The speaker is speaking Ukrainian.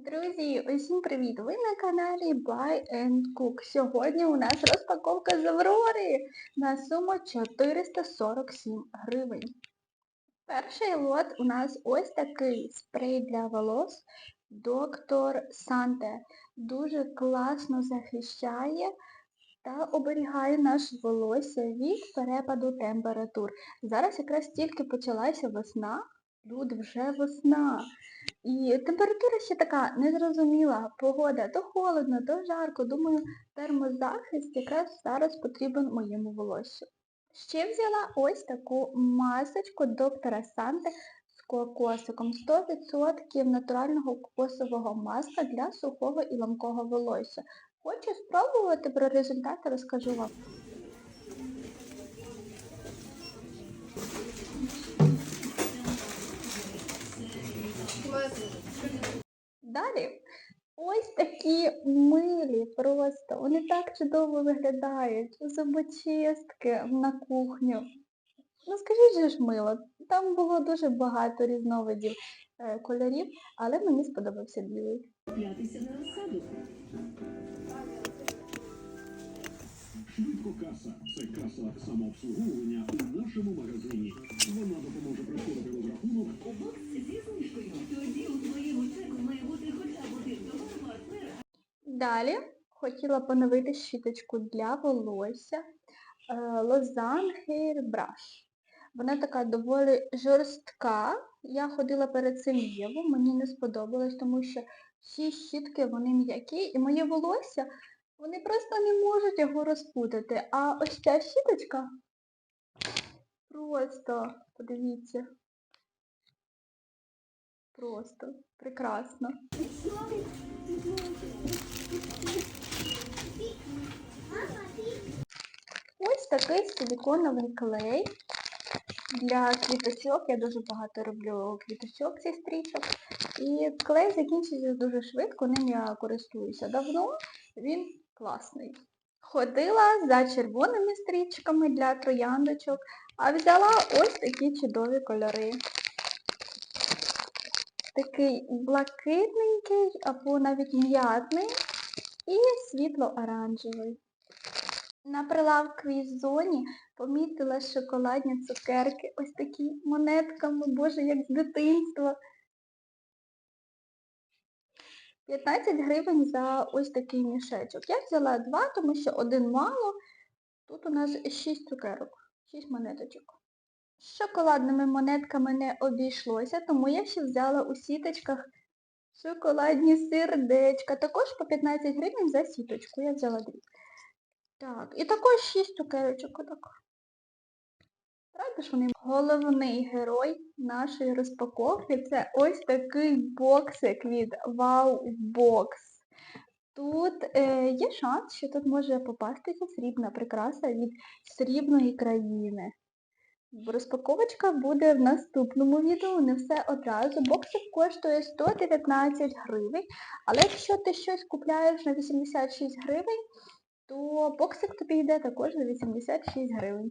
Друзі, усім привіт! Ви на каналі Buy and Cook. Сьогодні у нас розпаковка з Аврори на суму 447 гривень. Перший лот у нас ось такий спрей для волос Доктор Санте. Дуже класно захищає та оберігає наше волосся від перепаду температур. Зараз якраз тільки почалася весна, люди вже весна. І температура ще така незрозуміла, погода то холодно, то жарко. Думаю, термозахист якраз зараз потрібен моєму волосю. Ще взяла ось таку масочку доктора Санте з кокосиком. 100% натурального кокосового масла для сухого і ламкого волосся. Хочу спробувати, про результати розкажу вам. Далі ось такі милі просто. Вони так чудово виглядають. Зубочистки на кухню. Ну скажіть же ж мило, там було дуже багато різновидів е, кольорів, але мені сподобався білий. Швидко каса. Це каса самообслуговування у нашому магазині. Вона допоможе прискорити Далі хотіла поновити щіточку для волосся Lausanne Hair Brush. Вона така доволі жорстка. Я ходила перед цим Єву, мені не сподобалось, тому що всі щітки вони м'які і моє волосся, вони просто не можуть його розпутати. А ось ця щіточка просто, подивіться, просто прекрасно. Ось такий силіконовий клей для квіточок. Я дуже багато роблю квіточок зі стрічок. І клей закінчується дуже швидко, ним я користуюся давно, він класний. Ходила за червоними стрічками для трояндочок, а взяла ось такі чудові кольори. Такий блакитненький або навіть м'ятний і світло-оранжевий. На прилавковій зоні помітила шоколадні цукерки, ось такі монетками, боже, як з дитинства. 15 гривень за ось такий мішечок. Я взяла два, тому що один мало. Тут у нас 6 цукерок, 6 монеточок. З шоколадними монетками не обійшлося, тому я ще взяла у сіточках шоколадні сердечка. Також по 15 гривень за сіточку. Я взяла дві. Так, і також 6 цукерочок. Отак. Правда вони? Головний герой нашої розпаковки це ось такий боксик від Box. Тут е, є шанс, що тут може попастися срібна прикраса від срібної країни. Розпаковочка буде в наступному відео, не все одразу. Боксик коштує 119 гривень, але якщо ти щось купляєш на 86 гривень, то боксик тобі йде також за 86 гривень.